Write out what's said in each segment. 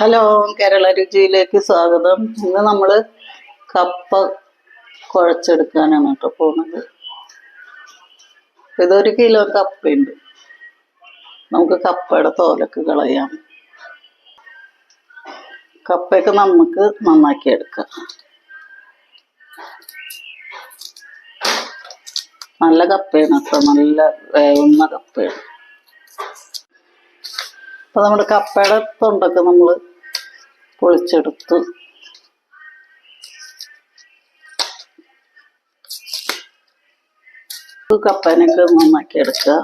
Hello Kerala രുചിയിലേക്ക് സ്വാഗതം. ഇന്ന് നമ്മൾ കപ്പ കുഴച്ചെടുക്കാനാണ് കേട്ടോ പോണത് ഇതൊരു കിലോ കപ്പയുണ്ട്. നമുക്ക് കപ്പയുടെ തോലൊക്കെ കളയാം. കപ്പയൊക്കെ നമുക്ക് നന്നാക്കി എടുക്കാം. നല്ല കപ്പയാണ് കേട്ടോ നല്ല വേവുന്ന കപ്പയാണ്. അപ്പൊ നമ്മുടെ കപ്പയുടെ തൊണ്ടൊക്കെ നമ്മൾ പൊളിച്ചെടുത്തു. കപ്പനൊക്കെ നന്നാക്കി എടുക്കുക.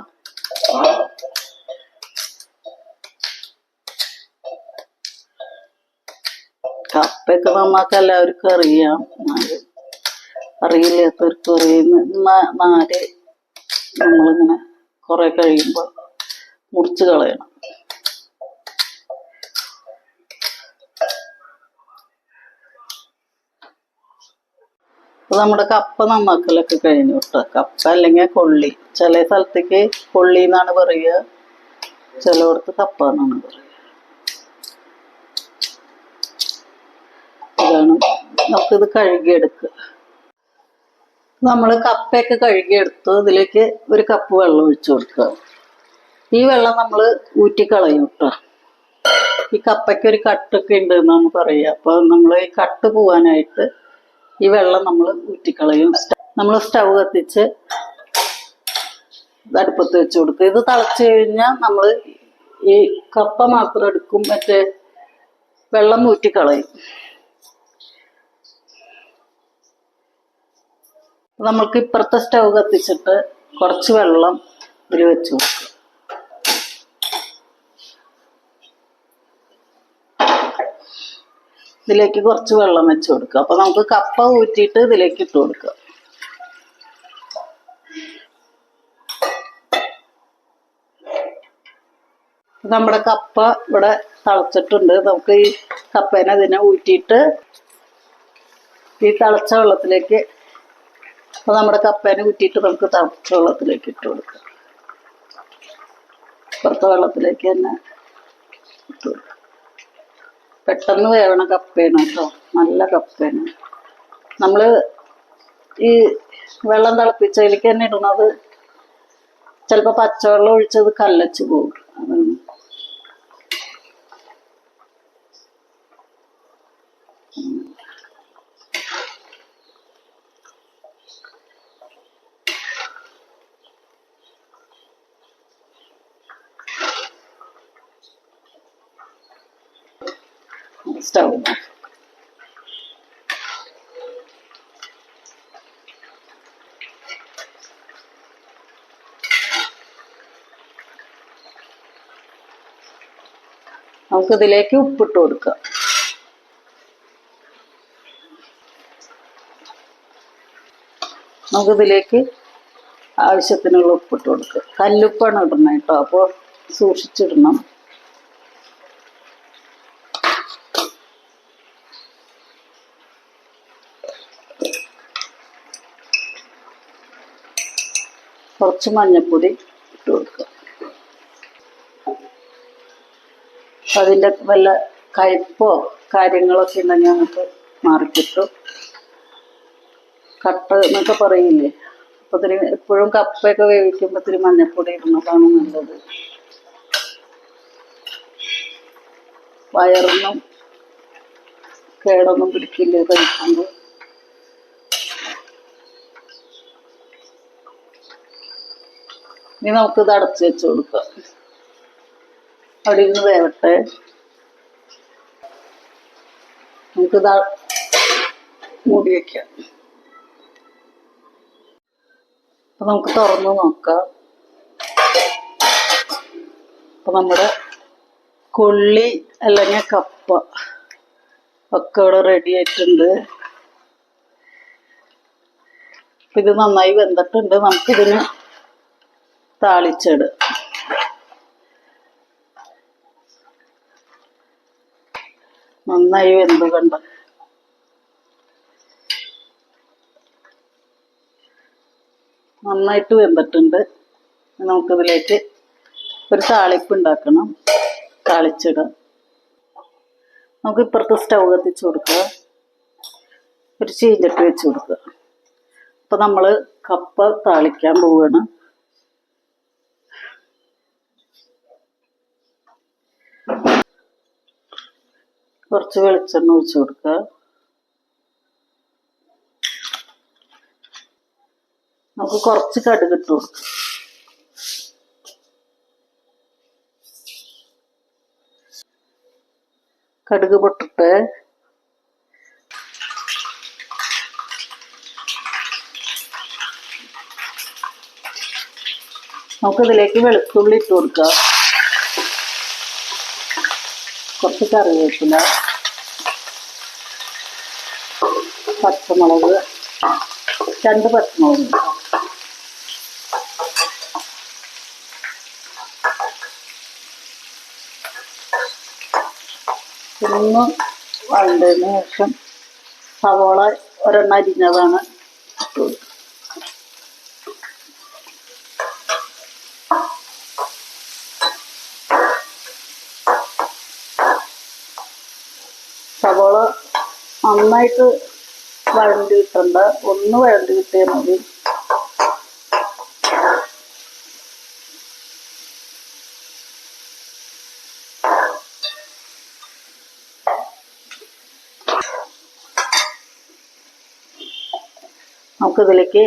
കപ്പയൊക്കെ നമുക്ക് എല്ലാവർക്കും അറിയാം. അറിയില്ലാത്തവർക്ക് അറിയുന്ന നാല് നമ്മളിങ്ങനെ കുറെ കഴിയുമ്പോൾ മുറിച്ച് കളയണം അപ്പൊ നമ്മുടെ കപ്പ നന്നാക്കലൊക്കെ കഴിഞ്ഞു കേട്ടോ കപ്പ അല്ലെങ്കിൽ കൊള്ളി. ചില സ്ഥലത്തേക്ക് കൊള്ളി എന്നാണ് പറയുക. ചിലയിടത്ത് കപ്പ എന്നാണ് പറയുക. ഇതാണ് നമുക്കിത് കഴുകിയെടുക്കുക. നമ്മൾ കപ്പയൊക്കെ കഴുകിയെടുത്ത്. ഇതിലേക്ക് ഒരു കപ്പ് വെള്ളം ഒഴിച്ചു കൊടുക്കുക. ഈ വെള്ളം നമ്മൾ ഊറ്റിക്കളയും കേട്ടോ ഈ കപ്പയ്ക്ക് ഒരു കട്ടൊക്കെ ഉണ്ട് എന്നാണ് പറയുക. അപ്പോൾ നമ്മൾ ഈ കട്ട് പോവാനായിട്ട് ഈ വെള്ളം നമ്മൾ ഊറ്റിക്കളയും. നമ്മൾ സ്റ്റവ് കത്തിച്ച് അടുപ്പത്ത് വെച്ച് കൊടുക്കുക ഇത് തിളച്ച് കഴിഞ്ഞാൽ നമ്മൾ ഈ കപ്പ മാത്രം എടുക്കും മറ്റേ വെള്ളം ഊറ്റിക്കളയും. നമ്മൾക്ക് ഇപ്പുറത്തെ സ്റ്റൗ കത്തിച്ചിട്ട് കുറച്ച് വെള്ളം ഇതിൽ വെച്ച് കൊടുക്കും. ഇതിലേക്ക് കുറച്ച് വെള്ളം വെച്ച് കൊടുക്കുക. അപ്പൊ നമുക്ക് കപ്പ ഊറ്റിയിട്ട് ഇതിലേക്ക് ഇട്ട് കൊടുക്കുക. നമ്മുടെ കപ്പ ഇവിടെ തളച്ചിട്ടുണ്ട്. നമുക്ക് ഈ കപ്പേനെ അതിനെ ഊറ്റിയിട്ട് ഈ തിളച്ച വെള്ളത്തിലേക്ക് അപ്പോൾ നമ്മുടെ കപ്പേനെ ഊറ്റിയിട്ട് നമുക്ക് തിളച്ച വെള്ളത്തിലേക്ക് ഇട്ട് കൊടുക്കാം പുറത്തെ വെള്ളത്തിലേക്ക് തന്നെ ഇട്ട് കൊടുക്കാം പെട്ടെന്ന് വേവണ കപ്പയാണ് കേട്ടോ. നല്ല കപ്പയാണ് നമ്മൾ ഈ വെള്ളം തിളപ്പിച്ചതിലേക്ക് തന്നെ ഇടുന്നത് ചിലപ്പോൾ പച്ചവെള്ളം ഒഴിച്ചത് കല്ലച്ച് പോകും. സ്റ്റൗ നമുക്കിതിലേക്ക് ഉപ്പിട്ട് കൊടുക്കാം നമുക്കിതിലേക്ക് ആവശ്യത്തിനുള്ള ഉപ്പിട്ട് കൊടുക്കുക. കല്ലുപ്പാണ് ഇടണം കേട്ടോ അപ്പോൾ സൂക്ഷിച്ചിടണം. കുറച്ച് മഞ്ഞൾപ്പൊടി ഇട്ട് കൊടുക്കുക. അതിന്റെ വല്ല കയ്പോ കാര്യങ്ങളൊക്കെ ഉണ്ടെങ്കിൽ നമുക്ക് മാറിക്കിട്ടും. കട്ട എന്നൊക്കെ പറയില്ലേ? അപ്പൊ ഇതിന് എപ്പോഴും കപ്പയൊക്കെ വേവിക്കുമ്പോൾ ഇത്തിരി മഞ്ഞൾപ്പൊടി ഇടുന്നതാണ് നല്ലത്. വയറൊന്നും കേടൊന്നും പിടിക്കില്ല കഴിക്കുമ്പോൾ. ഇനി നമുക്കിത് അടച്ചു വെച്ച് കൊടുക്കാം. അവിടെ ഇരുന്ന് വേവട്ടെ. നമുക്കിത് മൂടി വെക്കാം. അപ്പൊ നമുക്ക് തുറന്ന് നോക്കാം. അപ്പൊ നമ്മുടെ കൊള്ളി അല്ലെങ്കിൽ കപ്പ ഒക്കെ ഇവിടെ റെഡി ആയിട്ടുണ്ട്. ഇത് നന്നായി വെന്തിട്ടുണ്ട്. നമുക്കിതിന് താളിച്ചിട് നന്നായി വെന്ത് കണ്ട? നന്നായിട്ട് വെന്തിട്ടുണ്ട്. നമുക്കിതിലേക്ക് ഒരു താളിപ്പ് ഉണ്ടാക്കണം. താളിച്ചിടാം. നമുക്ക് ഇപ്പുറത്ത് സ്റ്റൗ കത്തിച്ച് കൊടുക്കുക ഒരു ചീഞ്ചട്ടി വെച്ച് കൊടുക്കുക അപ്പൊ നമ്മൾ കപ്പ താളിക്കാൻ പോവുകയാണ്. കുറച്ച് വെളിച്ചെണ്ണ ഒഴിച്ച് കൊടുക്കുക. നമുക്ക് കുറച്ച് കടുക് ഇട്ട് കൊടുക്കാം. കടുക് പൊട്ടിട്ട് നമുക്കിതിലേക്ക് വെളുത്തുള്ളി ഇട്ട് കൊടുക്കാം. കുറച്ച് കറിവേപ്പില പച്ചമുളക് രണ്ട് പച്ചമുളക്. ഒന്ന് വഴണ്ടതിന് ശേഷം സവോള ഒരെണ്ണം അരിഞ്ഞതാണ് ഇട്ട് കൊടുക്കുക. സവോള നന്നായിട്ട് വഴണ്ടി കിട്ടണ്ട. ഒന്ന് വഴണ്ടി കിട്ടിയാൽ മതി. നമുക്കിതിലേക്ക്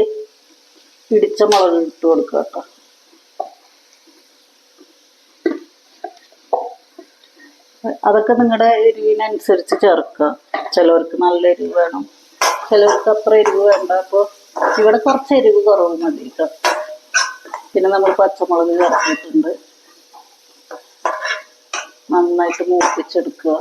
ഇടിച്ച മുളക് ഇട്ട് കൊടുക്കാം കേട്ടോ. അതൊക്കെ നിങ്ങളുടെ എരിവിനനുസരിച്ച് ചേർക്കുക ചിലവർക്ക് നല്ല എരിവ് വേണം. ചിലവർക്ക് അത്ര എരിവ് വേണ്ട. അപ്പോൾ ഇവിടെ കുറച്ച് എരിവ് കുറവ് മതി കേട്ടോ പിന്നെ നമ്മൾ പച്ചമുളക് ചേർത്തിട്ടുണ്ട്. നന്നായിട്ട് മൂപ്പിച്ചെടുക്കുക.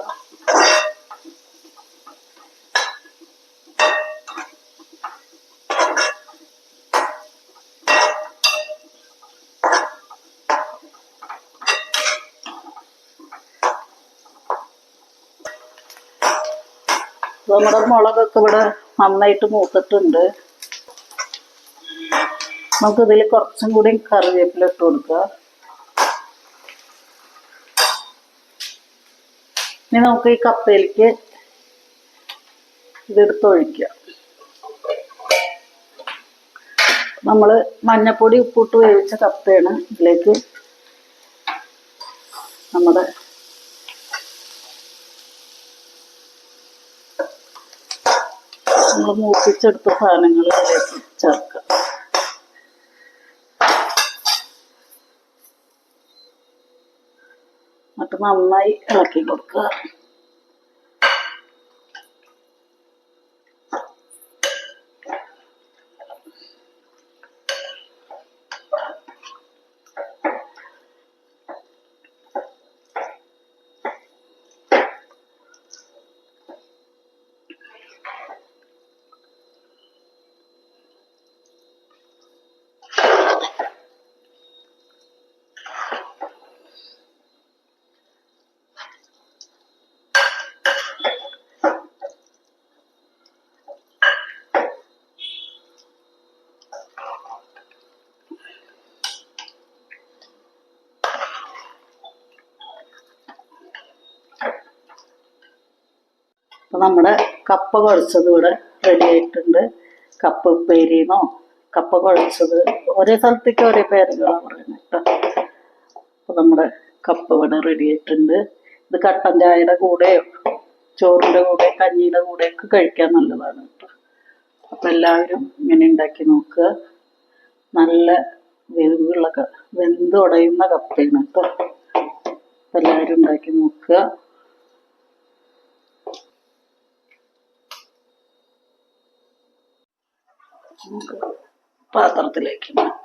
നമ്മുടെ മുളകൊക്കെ ഇവിടെ നന്നായിട്ട് മൂത്തിട്ടുണ്ട്. നമുക്ക് ഇതിൽ കുറച്ചും കൂടി കറിവേപ്പില ഇട്ട് കൊടുക്കുക ഇനി നമുക്ക് ഈ കപ്പയിലേക്ക് ഇതെടുത്ത് ഒഴിക്കുക നമ്മൾ മഞ്ഞപ്പൊടി ഉപ്പിട്ട് വേവിച്ച കപ്പയാണ് ഇതിലേക്ക് നമ്മുടെ നമ്മൾ മൂപ്പിച്ചെടുത്ത സാധനങ്ങൾ അതിലേക്ക് ചേർക്കാം. എന്നിട്ട് നന്നായി ഇളക്കി കൊടുക്കുക. അപ്പൊ നമ്മുടെ കപ്പ കുഴച്ചത് ഇവിടെ റെഡി ആയിട്ടുണ്ട്. കപ്പ ഉപ്പേരിന്നോ കപ്പ കുഴച്ചത് ഒരേ സ്ഥലത്തേക്ക് ഒരേ പേരുകളാണ് പറയുന്നത് കേട്ടോ. അപ്പൊ നമ്മുടെ കപ്പ ഇവിടെ റെഡി ആയിട്ടുണ്ട്. ഇത് കട്ടൻ ചായയുടെ കൂടെയോ ചോറിന്റെ കൂടെ കഞ്ഞിയുടെ കൂടെ ഒക്കെ കഴിക്കാൻ നല്ലതാണ് കേട്ടോ. അപ്പൊ എല്ലാവരും ഇങ്ങനെ ഉണ്ടാക്കി നോക്കുക. നല്ല വേവുള്ള വെന്തുടയുന്ന കപ്പയാണ് കേട്ടോ. എല്ലാവരും ഉണ്ടാക്കി നോക്കുക. പാത്രത്തിലേക്ക് മാറ്റാം.